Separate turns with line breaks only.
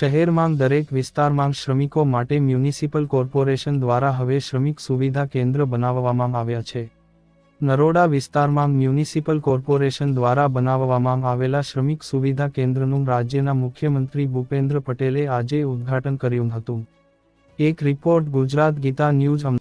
શહેરમાં દરેક વિસ્તારમાં શ્રમિકો માટે મ્યુનિસિપલ કોર્પોરેશન દ્વારા હવે શ્રમિક સુવિધા કેન્દ્ર બનાવવામાં આવ્યા છે. નરોડા વિસ્તારમાં મ્યુનિસિપલ કોર્પોરેશન દ્વારા બનાવવામાં આવેલા શ્રમિક સુવિધા કેન્દ્રનું રાજ્યના મુખ્યમંત્રી ભૂપેન્દ્ર પટેલે આજે ઉદ્ઘાટન કર્યું હતું. એક રિપોર્ટ ગુજરાત ગીતા ન્યૂઝ